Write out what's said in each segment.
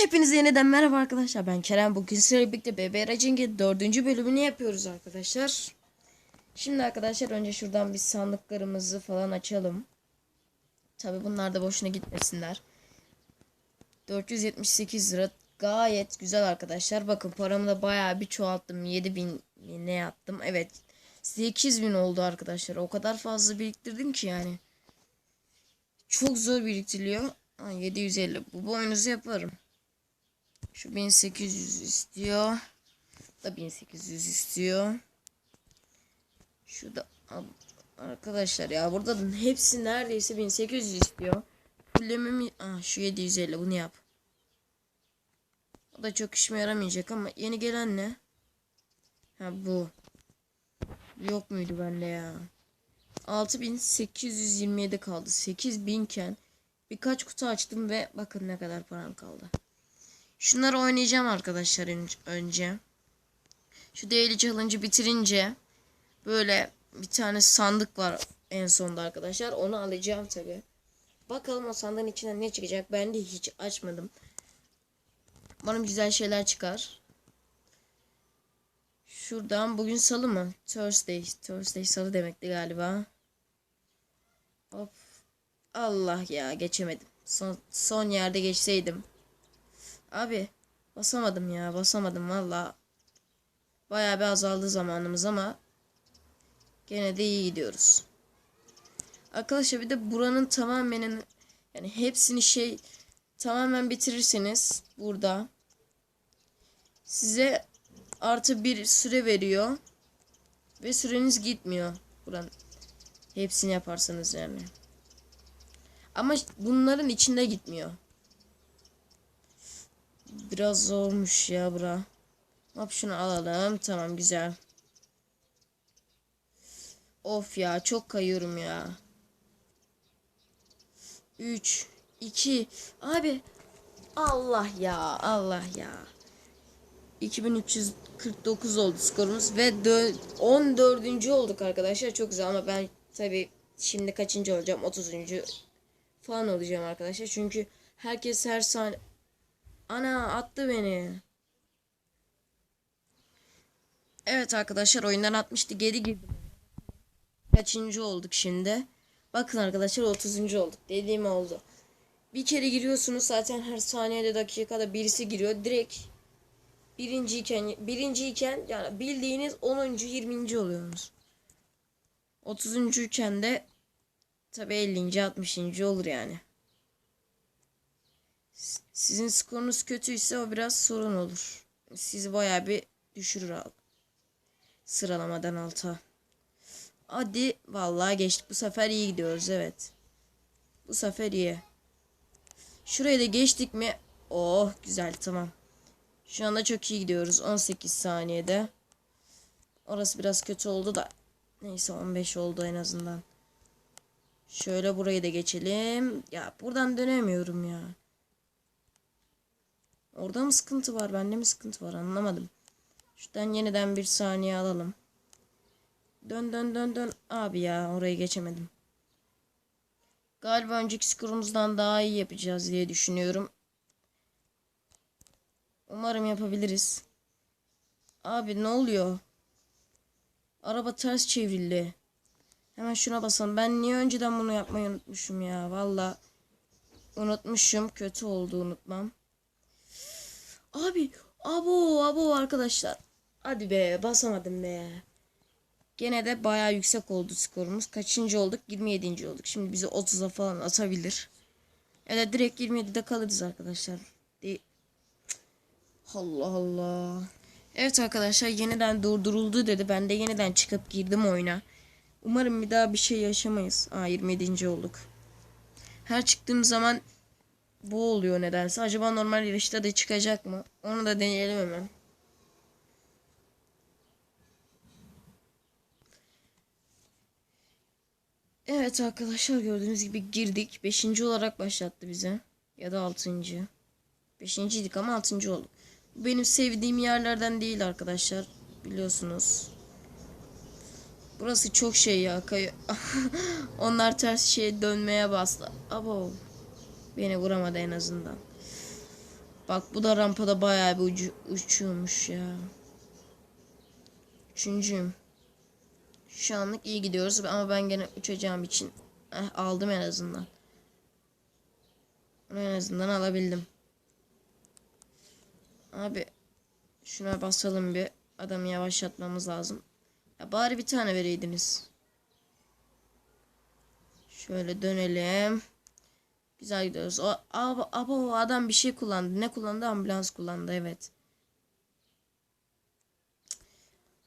Hepinize yeniden merhaba arkadaşlar. Ben Kerem. Bugün sizlerle birlikte BB Racing'in dördüncü bölümünü yapıyoruz arkadaşlar. Şimdi arkadaşlar önce şuradan bir sandıklarımızı falan açalım. Tabi bunlar da boşuna gitmesinler. 478 lira gayet güzel arkadaşlar. Bakın paramı da bayağı bir çoğalttım. 7000 ne yaptım? Evet. 8000 oldu arkadaşlar. O kadar fazla biriktirdim ki yani. Çok zor biriktiriliyor. Ha, 750. Bu boynuzu yaparım. Şu 1800 istiyor. Da 1800 istiyor. Şu da arkadaşlar ya burada hepsi neredeyse 1800 istiyor. Fullememi ah şu 750 bunu yap. O da çok işime yaramayacak ama yeni gelen ne? Ha bu. Yok muydu bende ya? 6827 kaldı. 8000 iken birkaç kutu açtım ve bakın ne kadar param kaldı. Şunları oynayacağım arkadaşlar önce. Şu daily challenge'ı bitirince böyle bir tane sandık var en sonda arkadaşlar. Onu alacağım tabi. Bakalım o sandığın içinden ne çıkacak. Ben de hiç açmadım. Umarım güzel şeyler çıkar. Şuradan bugün salı mı? Thursday. Thursday salı demekti galiba. Hop. Allah ya geçemedim. Son, son yerde geçseydim. Abi basamadım ya basamadım valla. Bayağı bir azaldı zamanımız ama gene de iyi gidiyoruz. Arkadaşlar bir de buranın tamamen yani hepsini şey tamamen bitirirseniz burada size artı bir süre veriyor ve süreniz gitmiyor buranın hepsini yaparsanız yani. Ama bunların içinde gitmiyor. Biraz zormuş ya bura. Hop şunu alalım. Tamam güzel. Of ya çok kayıyorum ya. 3 2 Abi Allah ya Allah ya. 2349 oldu skorumuz ve 14. olduk arkadaşlar. Çok güzel ama ben tabi şimdi kaçıncı olacağım? 30. falan olacağım arkadaşlar. Çünkü herkes her saniye Ana attı beni. Evet arkadaşlar oyundan atmıştı. Geri girdim. Kaçıncı olduk şimdi? Bakın arkadaşlar 30. olduk. Dediğim oldu. Bir kere giriyorsunuz zaten her saniyede dakikada birisi giriyor. Direkt birinciyken birinciyken yani bildiğiniz 10. 20. oluyorsunuz. 30. iken de tabi 50. 60. olur yani. Sizin skorunuz kötüyse o biraz sorun olur. Sizi baya bir düşürür al. Sıralamadan alta. Hadi vallahi geçtik. Bu sefer iyi gidiyoruz evet. Bu sefer iyi. Şurayı da geçtik mi? Oh güzel tamam. Şu anda çok iyi gidiyoruz. 18 saniyede. Orası biraz kötü oldu da. Neyse 15 oldu en azından. Şöyle burayı da geçelim. Ya buradan dönemiyorum ya. Orada mı sıkıntı var? Bende mi sıkıntı var? Anlamadım. Şuradan yeniden bir saniye alalım. Dön dön dön dön. Abi ya orayı geçemedim. Galiba önceki skorumuzdan daha iyi yapacağız diye düşünüyorum. Umarım yapabiliriz. Abi ne oluyor? Araba ters çevrildi. Hemen şuna basalım. Ben niye önceden bunu yapmayı unutmuşum ya? Valla unutmuşum. Kötü oldu unutmam. Abi abo abo arkadaşlar. Hadi be basamadım be. Gene de baya yüksek oldu skorumuz. Kaçıncı olduk? 27. olduk. Şimdi bizi 30'a falan atabilir. Ya da direkt 27'de kalırız arkadaşlar. De Allah Allah. Evet arkadaşlar yeniden durduruldu dedi. Ben de yeniden çıkıp girdim oyuna. Umarım bir daha bir şey yaşamayız. Aa 27. olduk. Her çıktığım zaman bu oluyor nedense. Acaba normal yarışta da çıkacak mı? Onu da deneyelim hemen. Evet arkadaşlar gördüğünüz gibi girdik. Beşinci olarak başlattı bize. Ya da altıncı. Beşinciydik ama altıncı olduk. Bu benim sevdiğim yerlerden değil arkadaşlar. Biliyorsunuz. Burası çok şey ya. Onlar ters şeye dönmeye bastı. Abo. Beni vuramadı en azından. Bak bu da rampada bayağı bir ucu, uçuyormuş ya. Üçüncüyüm. Şu anlık iyi gidiyoruz ama ben gene uçacağım için eh, aldım en azından. Bunu en azından alabildim. Abi şuna basalım bir. Adamı yavaşlatmamız lazım. Ya bari bir tane vereydiniz. Şöyle dönelim. Güzel gidiyoruz. O abi, abi o adam bir şey kullandı. Ne kullandı? Ambulans kullandı. Evet.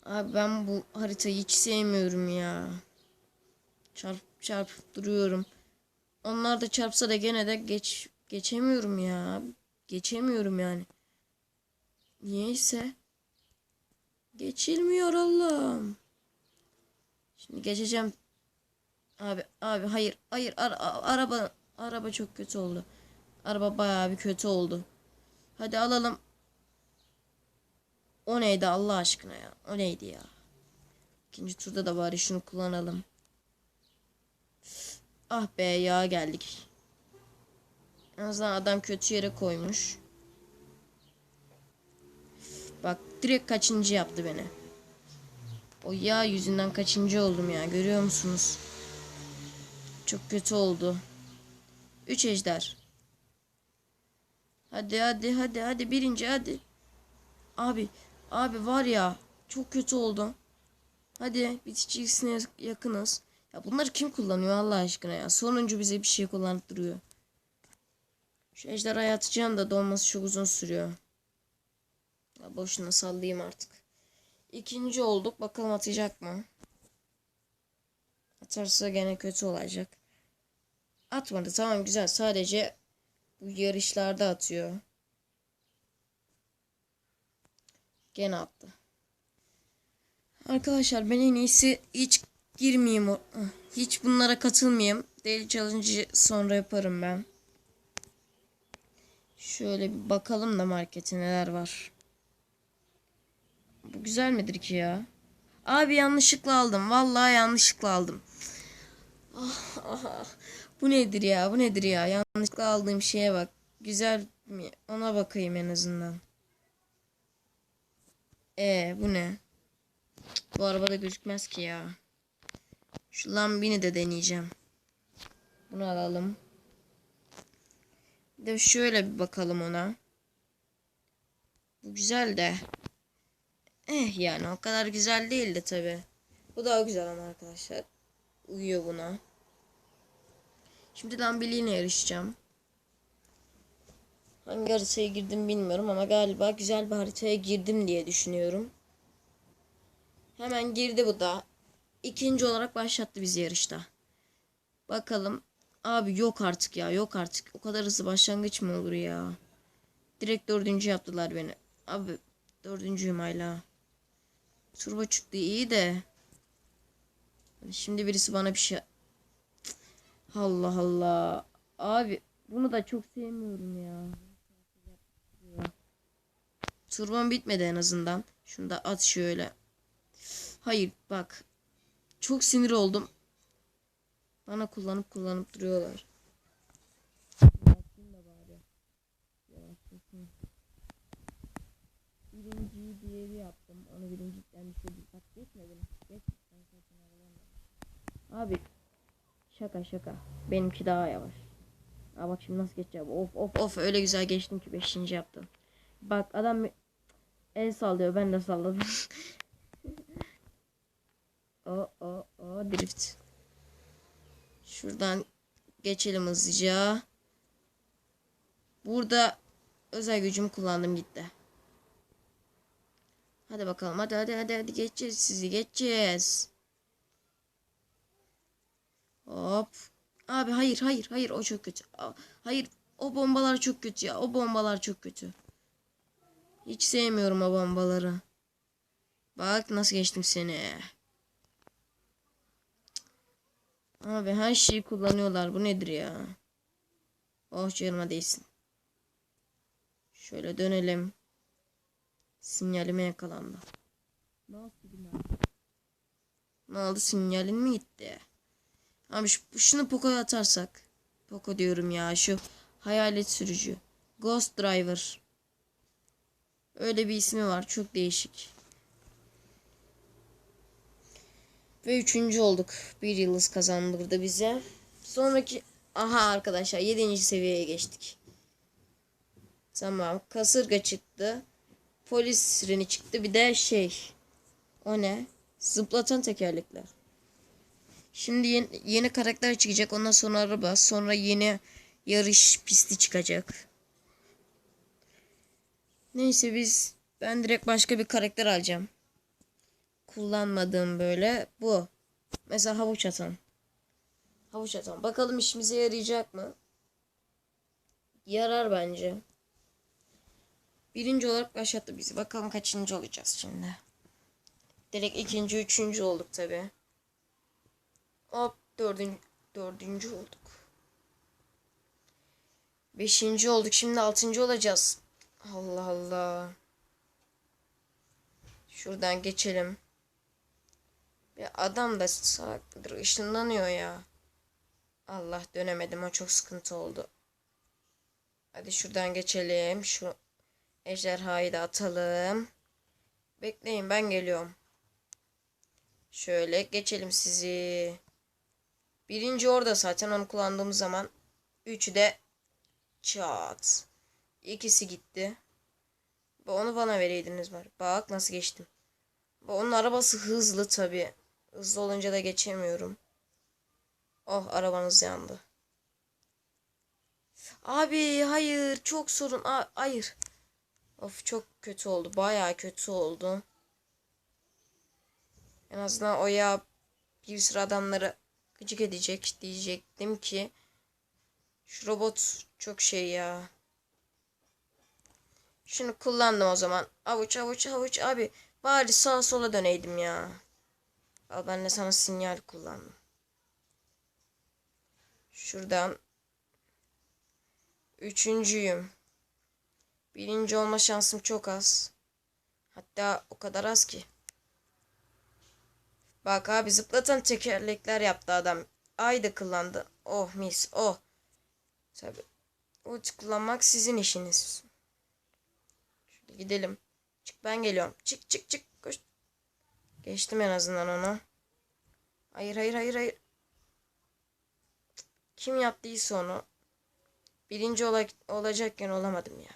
Abi ben bu haritayı hiç sevmiyorum ya. Çarp çarpıp duruyorum. Onlar da çarpsa da gene de geç geçemiyorum ya. Geçemiyorum yani. Niyeyse. Geçilmiyor Allah'ım. Şimdi geçeceğim. Abi abi hayır hayır ara- araba araba çok kötü oldu. Araba bayağı bir kötü oldu. Hadi alalım. O neydi Allah aşkına ya? O neydi ya? İkinci turda da bari şunu kullanalım. Ah be ya geldik. En azından adam kötü yere koymuş. Bak direkt kaçıncı yaptı beni. O yağ yüzünden kaçıncı oldum ya görüyor musunuz? Çok kötü oldu. Üç ejder. Hadi hadi hadi hadi birinci hadi. Abi abi var ya çok kötü oldum. Hadi bitişçisine yakınız. Ya bunları kim kullanıyor Allah aşkına ya. Sonuncu bize bir şey kullanıp duruyor. Şu ejderhayı atacağım da dolması çok uzun sürüyor. Ya boşuna sallayayım artık. İkinci olduk. Bakalım atacak mı? Atarsa gene kötü olacak. Atmadı. Tamam güzel. Sadece bu yarışlarda atıyor. Gene attı. Arkadaşlar ben en iyisi hiç girmeyeyim. Hiç bunlara katılmayayım. Daily Challenge'ı sonra yaparım ben. Şöyle bir bakalım da markete neler var. Bu güzel midir ki ya? Abi yanlışlıkla aldım. Vallahi yanlışlıkla aldım. Ah, ah, ah. Bu nedir ya? Bu nedir ya? Yanlışlıkla aldığım şeye bak. Güzel mi? Ona bakayım en azından. E bu ne? Bu arabada gözükmez ki ya. Şu Lambini de deneyeceğim. Bunu alalım. Bir de şöyle bir bakalım ona. Bu güzel de. Eh yani o kadar güzel değil de tabi. Bu daha güzel ama arkadaşlar. Uyuyor buna. Şimdi Lambili'yle yarışacağım. Hangi haritaya girdim bilmiyorum ama galiba güzel bir haritaya girdim diye düşünüyorum. Hemen girdi bu da. İkinci olarak başlattı bizi yarışta. Bakalım. Abi yok artık ya yok artık. O kadar hızlı başlangıç mı olur ya? Direkt dördüncü yaptılar beni. Abi dördüncüyüm hala. Turbo çıktı iyi de. Şimdi birisi bana bir şey... Allah Allah. Abi bunu da çok sevmiyorum ya. Turbom bitmedi en azından. Şunu da at şöyle. Hayır bak. Çok sinir oldum. Bana kullanıp kullanıp duruyorlar. Birinciyi diğeri yaptım. Onu birincilikten. Bak geçmedim. Geçmeden zaten alamadım. Abi şaka şaka. Benimki daha yavaş. Aa bak şimdi nasıl geçeceğim. Of of of öyle güzel geçtim ki 5. yaptım. Bak adam el sallıyor ben de salladım. o o o drift. Şuradan geçelim hızlıca. Burada özel gücümü kullandım gitti. Hadi bakalım hadi hadi hadi hadi geçeceğiz sizi geçeceğiz. Hop. Abi hayır hayır hayır o çok kötü. Hayır o bombalar çok kötü ya. O bombalar çok kötü. Hiç sevmiyorum o bombaları. Bak nasıl geçtim seni. Abi her şeyi kullanıyorlar. Bu nedir ya? Oh canıma değsin. Şöyle dönelim. Sinyalime yakalandı. Ne oldu? Ne oldu? Sinyalin mi gitti? Abi şu, şunu Poco'ya atarsak. Poco diyorum ya şu hayalet sürücü. Ghost Driver. Öyle bir ismi var. Çok değişik. Ve üçüncü olduk. Bir yıldız kazandırdı bize. Sonraki... Aha arkadaşlar yedinci seviyeye geçtik. Tamam. Kasırga çıktı. Polis sireni çıktı. Bir de şey. O ne? Zıplatan tekerlekler. Şimdi yeni, yeni karakter çıkacak. Ondan sonra araba. Sonra yeni yarış pisti çıkacak. Neyse biz ben direkt başka bir karakter alacağım. Kullanmadığım böyle bu. Mesela havuç atan. Havuç atan. Bakalım işimize yarayacak mı? Yarar bence. Birinci olarak başlattı bizi. Bakalım kaçıncı olacağız şimdi. Direkt ikinci, üçüncü olduk tabi. Hop dördüncü, dördüncü olduk. Beşinci olduk. Şimdi altıncı olacağız. Allah Allah. Şuradan geçelim. Bir adam da salaklıdır. ışınlanıyor ya. Allah dönemedim. O çok sıkıntı oldu. Hadi şuradan geçelim. Şu ejderhayı da atalım. Bekleyin ben geliyorum. Şöyle geçelim sizi. Birinci orada zaten onu kullandığım zaman. Üçü de çat. İkisi gitti. Onu bana vereydiniz var. Bak nasıl geçtim. Onun arabası hızlı tabi. Hızlı olunca da geçemiyorum. Oh arabanız yandı. Abi hayır çok sorun. A hayır. Of çok kötü oldu. Baya kötü oldu. En azından o ya bir sürü adamları gıcık edecek diyecektim ki. Şu robot çok şey ya. Şunu kullandım o zaman. Avuç avuç avuç abi. Bari sağa sola döneydim ya. Al ben de sana sinyal kullandım. Şuradan. Üçüncüyüm. Birinci olma şansım çok az. Hatta o kadar az ki. Bak abi zıplatan tekerlekler yaptı adam. Ay da kullandı. Oh mis oh. Tabi. Uç kullanmak sizin işiniz. Şöyle gidelim. Çık ben geliyorum. Çık çık çık. Koş. Geçtim en azından onu. Hayır hayır hayır hayır. Kim yaptıysa onu. Birinci ola olacakken olamadım ya.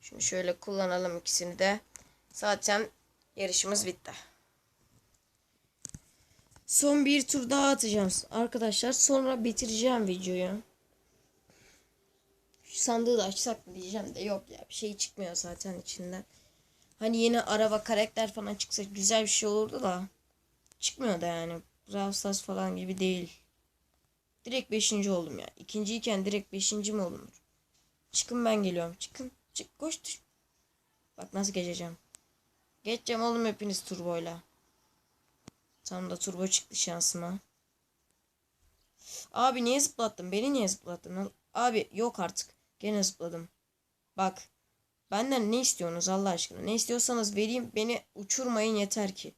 Şunu şöyle kullanalım ikisini de. Zaten yarışımız bitti. Son bir tur daha atacağım arkadaşlar. Sonra bitireceğim videoyu. Şu sandığı da açsak mı diyeceğim de yok ya. Bir şey çıkmıyor zaten içinden. Hani yeni araba karakter falan çıksa güzel bir şey olurdu da. Çıkmıyor da yani. Brawl falan gibi değil. Direkt 5. oldum ya. İkinciyken direkt 5. mi olunur? Çıkın ben geliyorum. Çıkın. Çık koş. Bak nasıl geçeceğim. Geçeceğim oğlum hepiniz turboyla. Tam da turbo çıktı şansıma. Abi niye zıplattın? Beni niye zıplattın? Abi yok artık. Gene zıpladım. Bak. Benden ne istiyorsunuz Allah aşkına? Ne istiyorsanız vereyim. Beni uçurmayın yeter ki.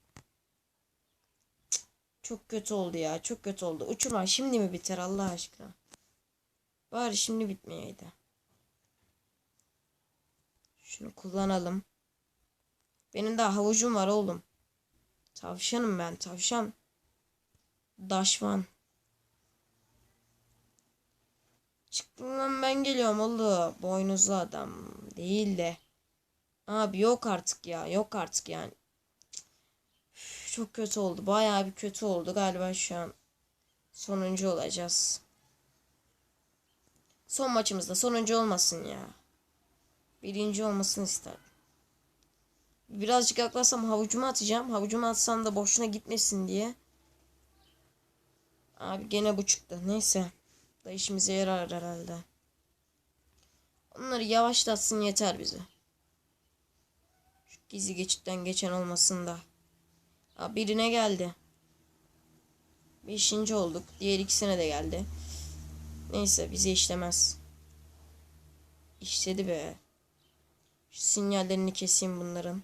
Çok kötü oldu ya. Çok kötü oldu. Uçurma şimdi mi biter Allah aşkına? Bari şimdi bitmeyeydi. Şunu kullanalım. Benim daha havucum var oğlum. Tavşanım ben tavşan. Daşvan. Çıktım lan ben geliyorum oğlum. Boynuzlu adam değil de. Abi yok artık ya yok artık yani. Çok kötü oldu. Bayağı bir kötü oldu galiba şu an. Sonuncu olacağız. Son maçımızda sonuncu olmasın ya. Birinci olmasını isterdim. Birazcık yaklaşsam havucuma atacağım. Havucuma atsam da boşuna gitmesin diye. Abi gene bu çıktı. Neyse. Da işimize yarar herhalde. Onları yavaşlatsın yeter bize. Şu gizli geçitten geçen olmasın da. Aa, birine geldi. Beşinci olduk. Diğer ikisine de geldi. Neyse bize işlemez. İşledi be. Şu sinyallerini keseyim bunların.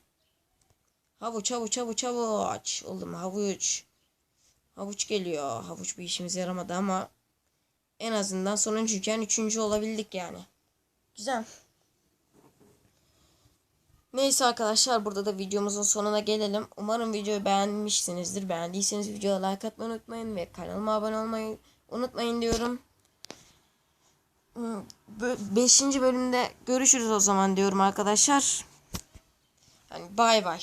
Havuç havuç havuç havuç. Oğlum havuç. Havuç geliyor. Havuç bir işimize yaramadı ama en azından sonuncuyken üçüncü olabildik yani. Güzel. Neyse arkadaşlar burada da videomuzun sonuna gelelim. Umarım videoyu beğenmişsinizdir. Beğendiyseniz videoya like atmayı unutmayın ve kanalıma abone olmayı unutmayın diyorum. 5. bölümde görüşürüz o zaman diyorum arkadaşlar. Hani bay bay.